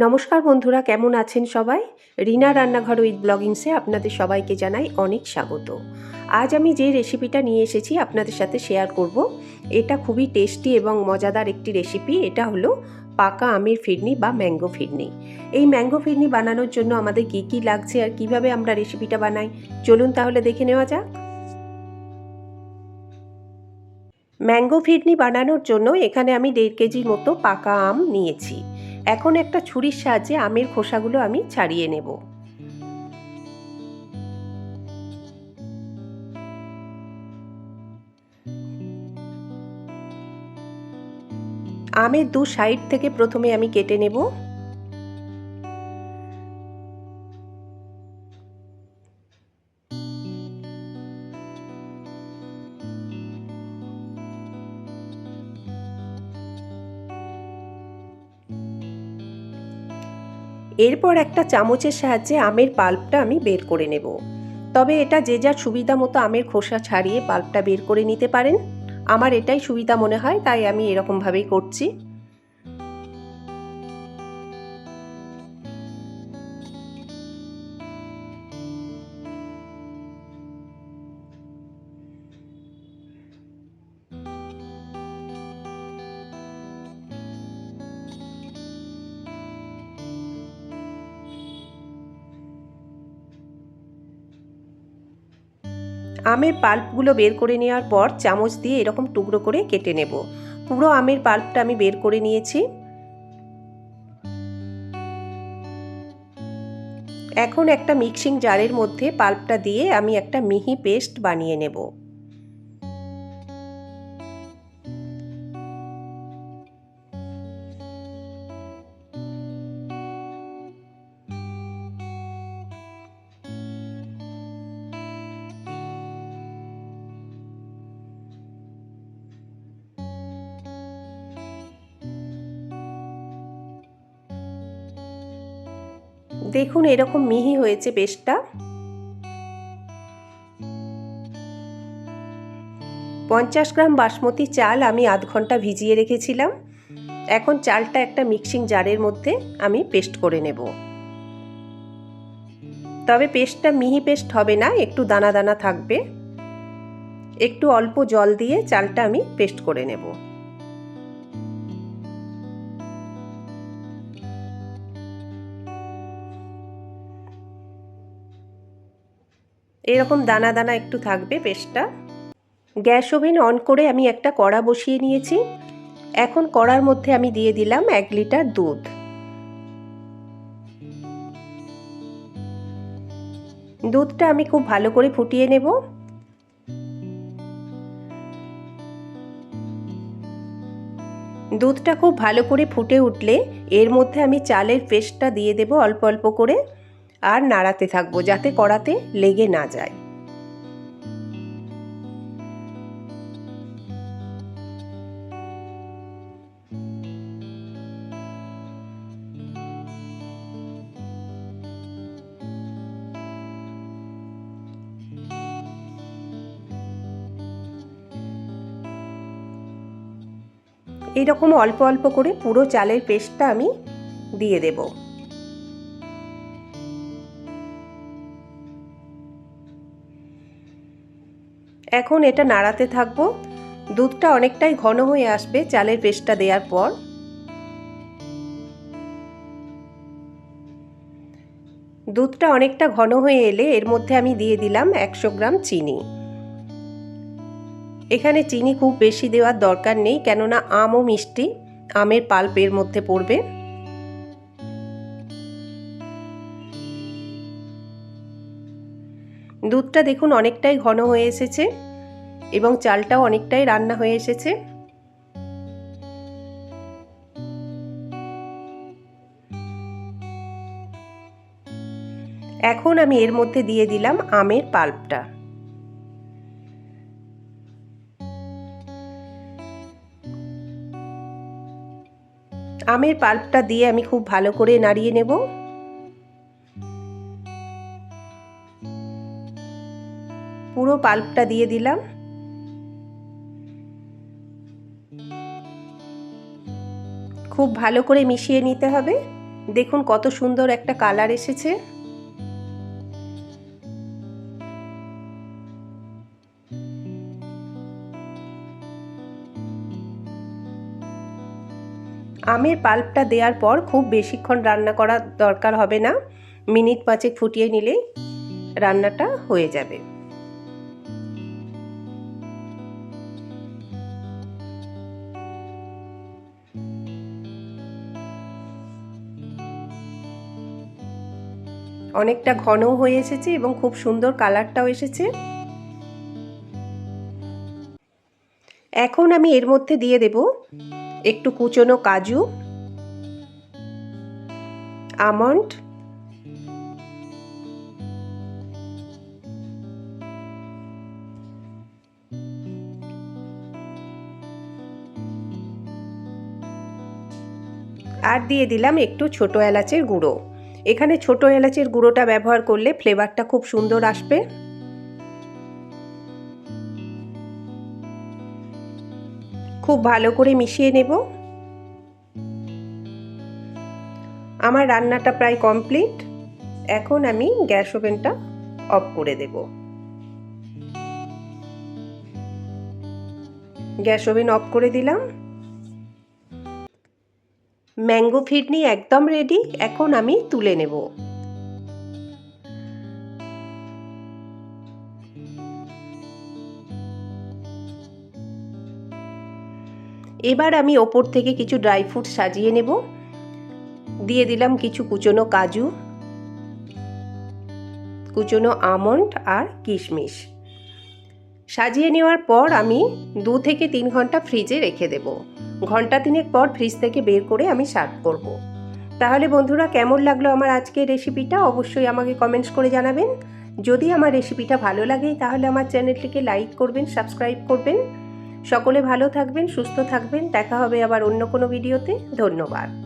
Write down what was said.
নমস্কার বন্ধুরা, কেমন আছেন সবাই? রিনা রান্নাঘর উইথ ব্লগিংসে আপনাদের সবাইকে জানাই অনেক স্বাগত। আজ আমি যে রেসিপিটা নিয়ে এসেছি আপনাদের সাথে শেয়ার করব, এটা খুবই টেস্টি এবং মজাদার একটি রেসিপি এটা হলো পাকা আমের ফিরনি বা ম্যাঙ্গো ফিরনি। এই ম্যাঙ্গো ফিরনি বানানোর জন্য আমাদের কী কী লাগছে আর কীভাবে আমরা রেসিপিটা বানাই, চলুন তাহলে দেখে নেওয়া যাক। ম্যাঙ্গো ফিরনি বানানোর জন্য এখানে আমি দেড় কেজির মতো পাকা আম নিয়েছি। এখন একটা ছুরির সাহায্যে আমের খোসাগুলো আমি ছাড়িয়ে নেব। আমের দু সাইড থেকে প্রথমে আমি কেটে নেব। এরপর একটা চামচের সাহায্যে আমের পাল্পটা আমি বের করে নেব। তবে এটা যে যার সুবিধা মতো আমের খোসা ছাড়িয়ে পাল্পটা বের করে নিতে পারেন। আমার এটাই সুবিধা মনে হয়, তাই আমি এরকমভাবেই করছি। আমের পাল্পগুলো বের করে নেওয়ার পর চামচ দিয়ে এরকম টুকরো করে কেটে নেব। পুরো আমের পাল্পটা আমি বের করে নিয়েছি। এখন একটা মিক্সিং জারের মধ্যে পাল্পটা দিয়ে আমি একটা মিহি পেস্ট বানিয়ে নেব। দেখুন, এরকম মিহি হয়েছে পেস্টটা পঞ্চাশ গ্রাম বাসমতি চাল আমি আধ ঘণ্টা ভিজিয়ে রেখেছিলাম। এখন চালটা একটা মিক্সিং জারের মধ্যে আমি পেস্ট করে নেব। তবে পেস্টটা মিহি পেস্ট হবে না, একটু দানা দানা থাকবে। একটু অল্প জল দিয়ে চালটা আমি পেস্ট করে নেব। এরকম দানা দানা একটু থাকবে পেস্টটা। গ্যাস ওভেন অন করে আমি একটা কড়া বসিয়ে নিয়েছি। এখন কড়ার মধ্যে আমি দিয়ে দিলাম এক লিটার দুধ। দুধটা আমি খুব ভালো করে ফুটিয়ে নেব। দুধটা খুব ভালো করে ফুটে উঠলে এর মধ্যে আমি চালের পেস্টটা দিয়ে দেব অল্প অল্প করে। আর নাড়াতে থাকব যাতে কড়াতে লেগে না যায়। এইরকম অল্প অল্প করে পুরো চালের পেস্টটা আমি দিয়ে দেবো। এখন এটা নাড়াতে থাকব। দুধটা অনেকটাই ঘন হয়ে আসবে চালের পেস্টটা দেওয়ার পর। দুধটা অনেকটা ঘন হয়ে এলে এর মধ্যে আমি দিয়ে দিলাম একশো গ্রাম চিনি। এখানে চিনি খুব বেশি দেওয়ার দরকার নেই, কেননা আমও মিষ্টি, আমের পাল্প এর মধ্যে পড়বে। দুধটা দেখুন অনেকটাই ঘন হয়ে এসেছে এবং চালটাও অনেকটাই রান্না হয়ে এসেছে। এখন আমি এর মধ্যে দিয়ে দিলাম আমের পাল্পটা। আমের পাল্পটা দিয়ে আমি খুব ভালো করে নাড়িয়ে নেব। পুরো পাল্পটা দিয়ে দিলাম। খুব ভালো করে মিশিয়ে নিতে হবে। দেখুন কত সুন্দর একটা কালার এসেছে। আমের পাল্পটা দেওয়ার পর খুব বেশিক্ষণ রান্না করার দরকার হবে না। মিনিট পাঁচেক ফুটিয়ে নিলেই রান্নাটা হয়ে যাবে। অনেকটা ঘনও হয়ে এসেছে এবং খুব সুন্দর কালারটাও এসেছে। এখন আমি এর মধ্যে দিয়ে দেব একটু কুচনো কাজু, আমন্ড, আর দিয়ে দিলাম একটু ছোট এলাচের গুঁড়ো। এখানে ছোট এলাচের গুঁড়োটা ব্যবহার করলে ফ্লেভারটা খুব সুন্দর আসবে। খুব ভালো করে মিশিয়ে নেব। আমার রান্নাটা প্রায় কমপ্লিট। এখন আমি গ্যাস ওভেনটা অফ করে দেব। গ্যাস ওভেন অফ করে দিলাম। ম্যাঙ্গো ফিডনি একদম রেডি এখন আমি তুলে নেব। এবার আমি ওপর থেকে কিছু ড্রাই ফ্রুট সাজিয়ে নেব। দিয়ে দিলাম কিছু কুচনো কাজু, কুচনো আমন্ড আর কিশমিশ। সাজিয়ে নেওয়ার পর আমি দু থেকে তিন ঘণ্টা ফ্রিজে রেখে দেব। ঘণ্টা তিনেক পর ফ্রিজ থেকে বের করে আমি সার্ভ করব। তাহলে বন্ধুরা, কেমন লাগল আমার আজকের রেসিপিটা অবশ্যই আমাকে কমেন্টস করে জানাবেন। যদি আমার রেসিপিটা ভালো লাগে, তাহলে আমার চ্যানেলটিকে লাইক করবেন সাবস্ক্রাইব করবেন। সকলে ভালো থাকবেন, সুস্থ থাকবেন। দেখা হবে আবার অন্য কোনো ভিডিওতে ধন্যবাদ।